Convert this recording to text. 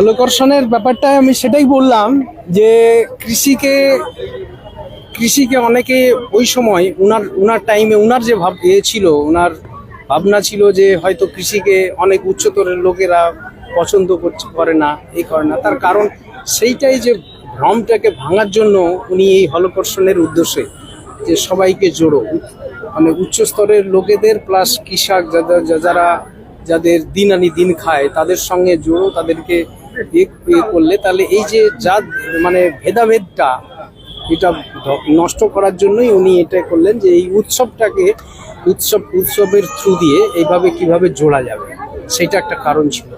আলোকর্ষণের ব্যাপারটা আমি সেটাই বললাম যে কৃষিকে কৃষিকে অনেকে ওই সময় উনার উনার টাইমে উনার যে ভাব, এ ছিল, উনার ভাবনা ছিল যে হয়তো কৃষিকে অনেক উচ্চতরের লোকেরা পছন্দ করছে, করে না এই করে না। তার কারণ সেইটাই যে ভ্রমটাকে ভাঙার জন্য উনি এই হলকর্ষণের উদ্দেশ্যে যে সবাইকে জোড়ো। মানে উচ্চ স্তরের লোকেদের প্লাস কৃষক যারা যাদের দিন আনি দিন খায়, তাদের সঙ্গে জোড়ো তাদেরকে ইয়ে করলে তাহলে এই যে যা মানে ভেদাভেদটা, এটা নষ্ট করার জন্যই উনি এটা করলেন যে এই উৎসবটাকে, উৎসব, উৎসবের থ্রু দিয়ে এইভাবে কীভাবে জোড়া যাবে, সেটা একটা কারণ ছিল।